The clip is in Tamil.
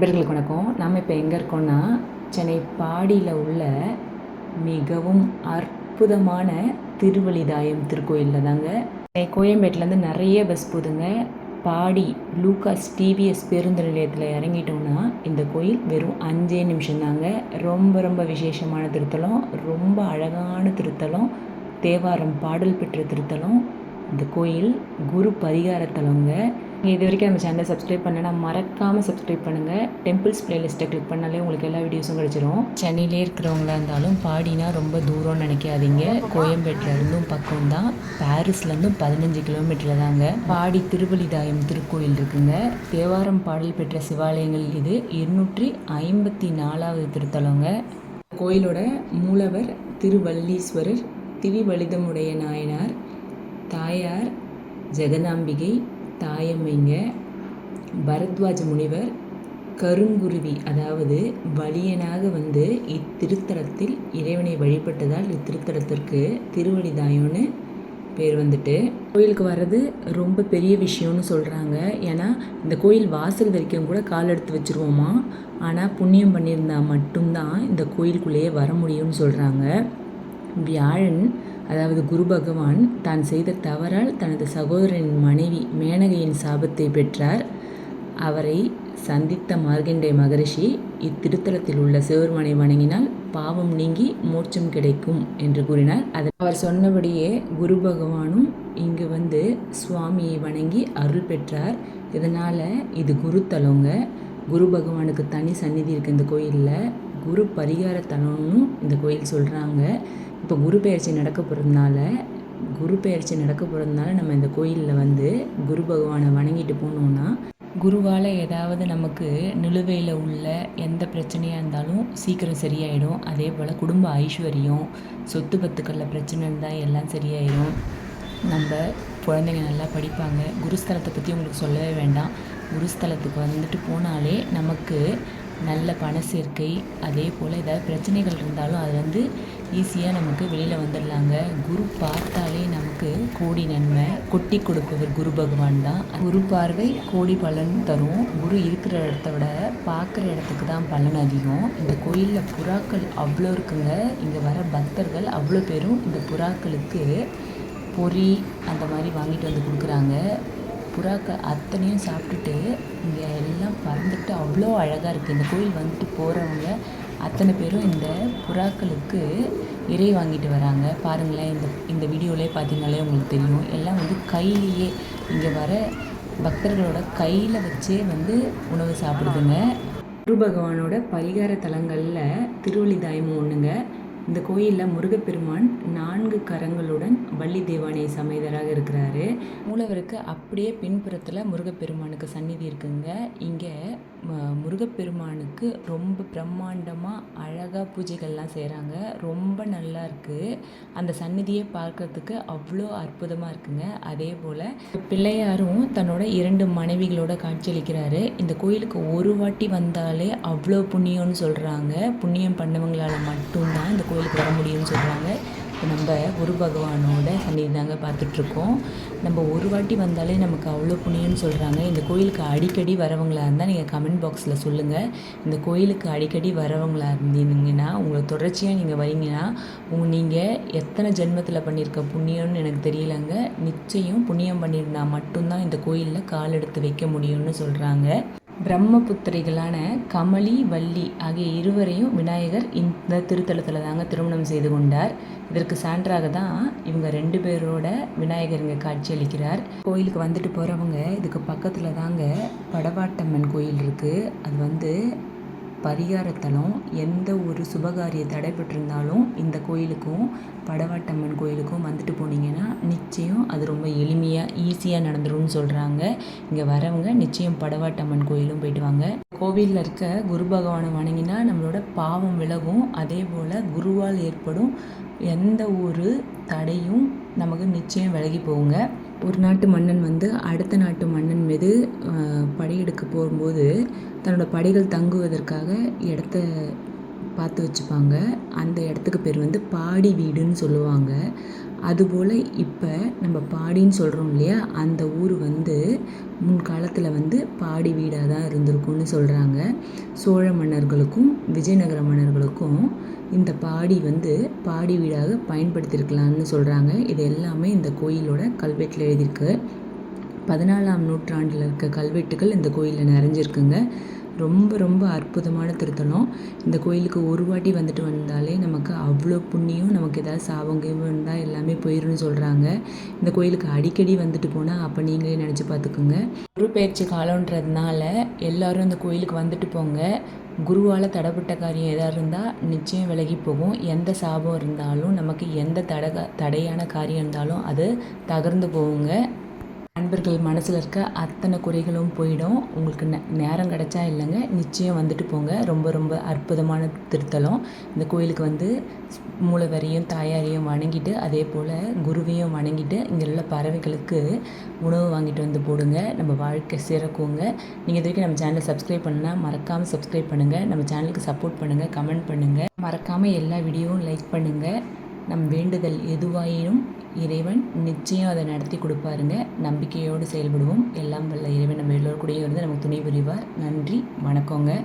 நண்பர்களுக்கு வணக்கம். நாம் இப்போ எங்கே இருக்கோம்னா சென்னை பாடியில் உள்ள மிகவும் அற்புதமான திருவழிதாயம் திருக்கோயிலில் தாங்க. சென்னை கோயம்பேட்டிலேருந்து நிறைய பஸ் போகுதுங்க பாடி லூகாஸ் டிவிஎஸ் பேருந்து நிலையத்தில் இறங்கிட்டோம்னா இந்த கோயில் வெறும் அஞ்சே நிமிஷம்தாங்க ரொம்ப ரொம்ப விசேஷமான திருத்தலம். ரொம்ப அழகான திருத்தலம். தேவாரம் பாடல் பெற்ற திருத்தலம். இந்த கோயில் குரு பரிகாரத்தலங்க நீங்கள் இது வரைக்கும் நம்ம சேனலை சப்ஸ்கிரைப் பண்ணலைன்னா மறக்காமல் சப்ஸ்கிரைப் பண்ணுங்கள் டெம்பிள்ஸ் பிளேலிஸ்ட்டை கிளிக் பண்ணாலே உங்களுக்கு எல்லா வீடியோஸும் கிடச்சிரும். சென்னையிலே இருக்கிறவங்களா இருந்தாலும் பாடினா ரொம்ப தூரம்னு நினைக்காதீங்க. கோயம்பேட்டிலருந்தும் பக்கம் தான் பாரிஸ்லேருந்தும் பதினஞ்சு கிலோமீட்டரில் தாங்க. பாடி திருவள்ளிதாயம் திருக்கோயில் இருக்குங்க. தேவாரம் பாடல் பெற்ற சிவாலயங்கள் இது. இருநூற்றி ஐம்பத்தி நாலாவது திருத்தலங்க. கோயிலோட மூலவர் திருவல்லீஸ்வரர் திரிவலிதமுடைய நாயனார் தாயார் ஜெகதாம்பிகை தாயம்மைங்க பரத்வாஜ முனிவர் கருங்குருவி அதாவது வலியனாக வந்து இத்திருத்தலத்தில் இறைவனை வழிபட்டதால் இத்திருத்தலத்திற்கு திருவடிதாயம்னு பேர் வந்துட்டு. கோயிலுக்கு வர்றது ரொம்ப பெரிய விஷயம்னு சொல்கிறாங்க ஏன்னா இந்த கோயில் வாசல் வரைக்கும் கூட கால் எடுத்து வச்சுருவோமா? ஆனால் புண்ணியம் பண்ணியிருந்தால் மட்டும்தான் இந்த கோயிலுக்குள்ளேயே வர முடியும்னு சொல்கிறாங்க வியாழன் அதாவது குரு பகவான் தான் செய்த தவறால் தனது சகோதரின் மனைவி மேனகையின் சாபத்தை பெற்றார். அவரை சந்தித்த மார்கண்டே மகரிஷி இத்திருத்தலத்தில் உள்ள சிவருமனை வணங்கினால் பாவம் நீங்கி மோட்சம் கிடைக்கும் என்று கூறினார். அதை அவர் சொன்னபடியே குரு பகவானும் இங்கு வந்து சுவாமியை வணங்கி அருள் பெற்றார். இதனால் இது குருத்தலங்க. குரு பகவானுக்கு தனி சந்நிதி இருக்குது இந்த கோயிலில் குரு பரிகார இந்த கோயில் சொல்கிறாங்க இப்போ குரு பெயர்ச்சி நடக்க போகிறதுனால குரு பெயர்ச்சி நடக்க போகிறதுனால நம்ம இந்த கோயிலில் வந்து குரு பகவானை வணங்கிட்டு போனோம்னா குருவால் ஏதாவது நமக்கு நிலுவையில் உள்ள எந்த பிரச்சனையாக இருந்தாலும் சீக்கிரம் சரியாயிடும். அதே போல் குடும்ப ஐஸ்வர்யம் சொத்து பத்துக்களில் பிரச்சனை இருந்தால் எல்லாம் சரியாயிடும் நம்ம குழந்தைங்க நல்லா படிப்பாங்க. குருஸ்தலத்தை பற்றி உங்களுக்கு சொல்லவே வேண்டாம். குருஸ்தலத்துக்கு வந்துட்டு போனாலே நமக்கு நல்ல பண சேர்க்கை அதே போல் ஏதாவது பிரச்சனைகள் இருந்தாலும் அது வந்து ஈஸியாக நமக்கு வெளியில் வந்துடலாங்க. குரு பார்த்தாலே நமக்கு கோடி நன்மை. கொட்டி கொடுப்பவர் குரு பகவான் தான். குரு பார்வை கோடி பலன் தரும். குரு இருக்கிற இடத்த விட பார்க்குற இடத்துக்கு தான் பலன் அதிகம். இந்த கோயிலில் புறாக்கள் அவ்வளோ இருக்குங்க. இங்கே வர பக்தர்கள் அவ்வளோ பேரும் இந்த புறாக்களுக்கு பொறி அந்த மாதிரி வாங்கிட்டு வந்து கொடுக்குறாங்க. புறாக்கள் அத்தனையும் சாப்பிட்டுட்டு இங்கே எல்லாம் பறந்து அவ்வளோ அழகாக இருக்குது இந்த கோயில் வந்துட்டு போகிறவங்க அத்தனை பேரும் இந்த புறாக்களுக்கு இறை வாங்கிட்டு வராங்க. பாருங்களேன் இந்த இந்த வீடியோவிலே பார்த்தீங்கனாலே உங்களுக்கு தெரியும். எல்லாம் வந்து கையிலேயே இங்கே வர பக்தர்களோட கையில் வச்சே வந்து உணவு சாப்பிடுதுங்க. குரு பகவானோட பரிகார தலங்களில் திருவள்ளிதாயமும் ஒன்றுங்க இந்த கோயிலில் முருகப்பெருமான் நான்கு கரங்களுடன் வள்ளி தேவானை சமேதராக இருக்கிறாரு. மூலவருக்கு அப்படியே பின்புறத்தில் முருகப்பெருமானுக்கு சந்நிதி இருக்குங்க. இங்கே முருகப்பெருமானுக்கு ரொம்ப பிரம்மாண்டமாக அழகாக பூஜைகள்லாம் செய்கிறாங்க ரொம்ப நல்லா இருக்குது அந்த சந்நிதியை பார்க்கறதுக்கு அவ்வளோ அற்புதமாக இருக்குங்க. அதே போல் பிள்ளையாரும் தன்னோட இரண்டு மனைவிகளோட காட்சியளிக்கிறாரு. இந்த கோயிலுக்கு ஒரு வாட்டி வந்தாலே அவ்வளோ புண்ணியம்னு சொல்கிறாங்க புண்ணியம் பண்ணவங்களால் மட்டும்தான் இந்த கோயில் கோயிலுக்கு வர முடியும்னு சொல்கிறாங்க இப்போ நம்ம குரு பகவானோட சன்னிதி தாங்க பார்த்துட்ருக்கோம். நம்ம ஒரு வாட்டி வந்தாலே நமக்கு அவ்வளோ புண்ணியம்னு சொல்கிறாங்க இந்த கோயிலுக்கு அடிக்கடி வரவங்களாக இருந்தால் நீங்கள் கமெண்ட் பாக்ஸில் சொல்லுங்கள் இந்த கோயிலுக்கு அடிக்கடி வரவங்களாக இருந்தீங்கன்னா உங்களை தொடர்ச்சியாக நீங்கள் வரீங்கன்னா உங்கள் நீங்கள் எத்தனை ஜென்மத்தில் பண்ணியிருக்க புண்ணியம்னு எனக்கு தெரியலங்க. நிச்சயம் புண்ணியம் பண்ணியிருந்தால் மட்டும்தான் இந்த கோயிலில் கால் எடுத்து வைக்க முடியும்னு சொல்கிறாங்க பிரம்மபுத்திரிகளான கமலி வள்ளி ஆகிய இருவரையும் விநாயகர் இந்த திருத்தலத்தில் தாங்க திருமணம் செய்து கொண்டார். இதற்கு சான்றாக தான் இவங்க ரெண்டு பேரோட விநாயகர் இங்கே காட்சியளிக்கிறார் கோயிலுக்கு வந்துட்டு போகிறவங்க இதுக்கு பக்கத்தில் தாங்க படவாட்டம்மன் கோயில் இருக்குது அது வந்து பரிகாரத்தலம் எந்த ஒரு சுபகாரிய தடைப்பட்டிருந்தாலும் இந்த கோயிலுக்கும் படவாட்டம்மன் கோயிலுக்கும் வந்துட்டு போனீங்கன்னா நிச்சயம் அது ரொம்ப எளிமையாக ஈஸியாக நடந்துரும்னு சொல்கிறாங்க இங்கே வரவங்க நிச்சயம் படவாட்டம்மன் கோயிலும் போயிட்டு வாங்க. கோவிலில் இருக்க குரு பகவானை வணங்கினா நம்மளோட பாவம் விலகும். அதே போல் குருவால் ஏற்படும் எந்த ஒரு தடையும் நமக்கு நிச்சயம் விலகி போகுங்க. ஒரு நாட்டு மன்னன் வந்து அடுத்த நாட்டு மன்னன் மீது படையெடுக்க போகும்போது தன்னோட படைகள் தங்குவதற்காக இடத்த பார்த்து வச்சுப்பாங்க. அந்த இடத்துக்கு பேர் வந்து பாடி வீடுன்னு சொல்லுவாங்க. அதுபோல் இப்போ நம்ம பாடின்னு சொல்கிறோம் இல்லையா அந்த ஊர் வந்து முன்காலத்தில் வந்து பாடி வீடாக தான் இருந்திருக்கும்னு சொல்கிறாங்க சோழ மன்னர்களுக்கும் விஜயநகர மன்னர்களுக்கும் இந்த பாடி வந்து பாடி வீடாக பயன்படுத்தியிருக்கலாம்னு சொல்கிறாங்க இது எல்லாமே இந்த கோயிலோட கல்வெட்டில் எழுதியிருக்கு. பதினாலாம் நூற்றாண்டில் இருக்க கல்வெட்டுகள் இந்த கோயிலில் நிறைஞ்சிருக்குங்க. ரொம்ப ரொம்ப அற்புதமான திருத்தலம். இந்த கோயிலுக்கு ஒரு வாட்டி வந்துட்டு வந்தாலே நமக்கு அவ்வளோ புண்ணியம் நமக்கு ஏதாவது சாபம் இருந்தால் எல்லாமே போயிடும்னு சொல்கிறாங்க இந்த கோயிலுக்கு அடிக்கடி வந்துட்டு போனால் அப்போ நீங்களே நினச்சி பார்த்துக்குங்க குரு பயிற்சி காலன்றதுனால எல்லாரும் இந்த கோயிலுக்கு வந்துட்டு போங்க. குருவால் தடைப்பட்ட காரியம் எதாக இருந்தால் நிச்சயம் விலகி போகும். எந்த சாபம் இருந்தாலும் நமக்கு எந்த தடக தடையான காரியம் இருந்தாலும் அது தகர்ந்து போகுங்க. நண்பர்கள் மனசில் இருக்க அத்தனை குறைகளும் போயிடும். உங்களுக்கு நே நேரம் கிடச்சா இல்லைங்க. நிச்சயம் வந்துட்டு போங்க. ரொம்ப ரொம்ப அற்புதமான திருத்தலம். இந்த கோயிலுக்கு வந்து மூலவரையும் தாயாரையும் வணங்கிட்டு அதே போல் குருவையும் வணங்கிட்டு இங்கே உள்ள பறவைகளுக்கு உணவு வாங்கிட்டு வந்து போடுங்க. நம்ம வாழ்க்கை சிறக்குங்க. நீங்கள் இது நம்ம சேனலை சப்ஸ்கிரைப் பண்ணால் மறக்காமல் சப்ஸ்கிரைப் பண்ணுங்கள் நம்ம சேனலுக்கு சப்போர்ட் பண்ணுங்கள் கமெண்ட் பண்ணுங்கள் மறக்காமல் எல்லா வீடியோவும் லைக் பண்ணுங்கள் நம் வேண்டுதல் எதுவாயினும் இறைவன் நிச்சயம் அதை நடத்தி கொடுப்பாருங்க. நம்பிக்கையோடு செயல்படுவோம். எல்லாம் வல்ல இறைவன் நம்ம எல்லோருக்கூடையும் இருந்து நமக்கு துணை புரிவார். நன்றி. வணக்கங்க.